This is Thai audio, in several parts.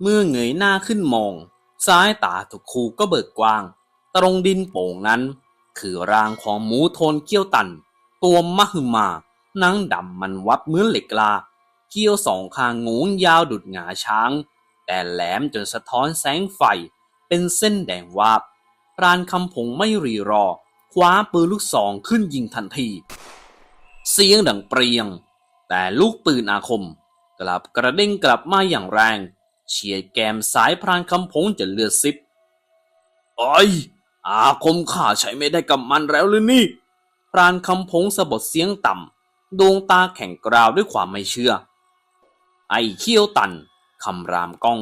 เมื่อเงยหน้าขึ้นมอง ซ้ายตาทุกคูก็เบิกกว้าง ตรงดินโป่งนั้น คือร่างของหมูโทนเกี้ยวตัน ตัวมหึมานังดำมันวับเหมือนเหล็กลาเกี้ยวสองข้างงูงยาวดุดหงาช้าง แต่แหลมจนสะท้อนแสงไฟ เป็นเส้นแดงวาบรานคำผงไม่รีรอ คว้าปืนลูกซองขึ้นยิงทันที เสียงดังเปรียง แต่ลูกปืนอาคม กลับกระเด้งกลับมาอย่างแรง เฉียดแกมสายพรานคำผงจนเลือดซิบไอ้ยอาคมข้าใช้ไม่ได้กับมันแล้วหรือนี่ พรานคำผงสะบดเสียงต่ำ ดวงตาแข็งกราวด้วยความไม่เชื่อ ไอ้เขี้ยวตันคำรามก้อง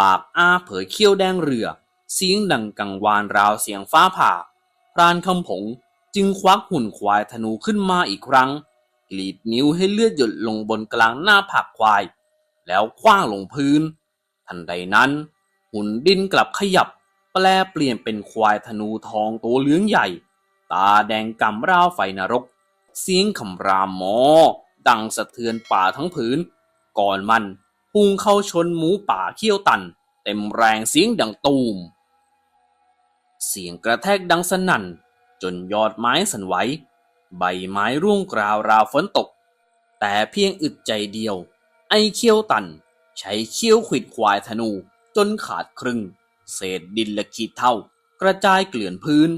ปากอ้าเผยเขี้ยวแดงเรือ เสียงดังกังวานราวเสียงฟ้าผ่า พรานคำผงจึงควักหุ่นควายธนูขึ้นมาอีกครั้งกรีดนิ้วให้เลือดหยดลงบนกลางหน้าผากควาย แล้วคว้างลงพื้น ทันใดนั้น หุ่นดินกลับขยับ แปลเปลี่ยนเป็นควายธนูทองตัวเหลืองใหญ่ ตาแดงกำราวไฟนรก เสียงคำรามหมอ ดังสะเทือนป่าทั้งผืน ก่อนมันพุ่งเข้าชนหมูป่าเขี้ยวตัน เต็มแรงเสียงดังตูม เสียงกระแทกดังสนั่น จนยอดไม้สั่นไหวใบไม้ร่วงกราวราวฝนตก แต่เพียงอึดใจเดียว ไอเขี้ยวตัน ใช้เขี้ยวขิดควายธนู จนขาดครึ่ง เศษดินและขีดเท่า กระจายเกลื่อนพื้น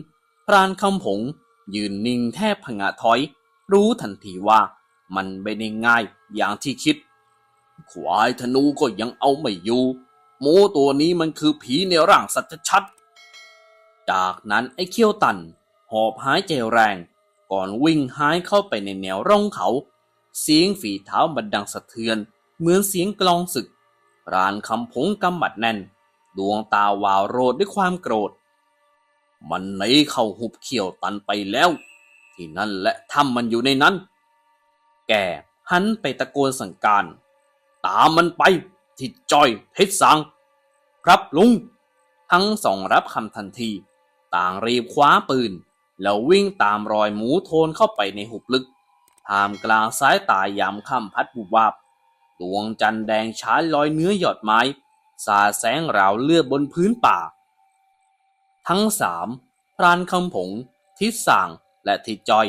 พรานคำผง ยืนนิ่งแทบผงะถอย รู้ทันทีว่ามันไม่ได้ง่ายอย่างที่คิด ควายธนูก็ยังเอาไม่อยู่หมูตัวนี้มันคือผีในร่างสัตว์ชัด จากนั้นไอ้เขี้ยวตัน หอบหายใจแรง ก่อนวิ่งหายเข้าไปในแนวร่องเขา เสียงฝีเท้าบันดังสะเทือน เหมือนเสียงกลองศึกรานคำผงกำบัดแน่น ดวงตาวาวโรดด้วยความโกรธ มันหนเข้าหุบเขี้ยวตันไปแล้ว ที่นั่นและถ้ำมันอยู่ในนั้น แกหันไปตะโกนสั่งการ ตามมันไปทิดจอยเพชรสัง ครับลุง ทั้งสองรับคำทันที ต่างรีบคว้าปืน แล้ววิ่งตามรอยหมูโทนเข้าไปในหุบลึกท่ามกลางสายตายามค่ำพัดบุบวาบ ดวงจันทร์แดงฉายลอยเนื้อหยอดไม้ สาแสงราวเลือดบนพื้นป่า ทั้งสามพรานคำผง ทิศส่างและทิศจอย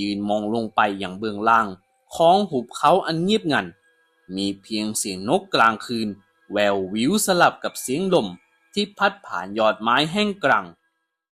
ยืนมองลงไปอย่างเบื้องล่างของหุบเขาอันเงียบงัน มีเพียงเสียงนกกลางคืน แวววิวสลับกับเสียงลมที่พัดผ่านยอดไม้แห้งกรัง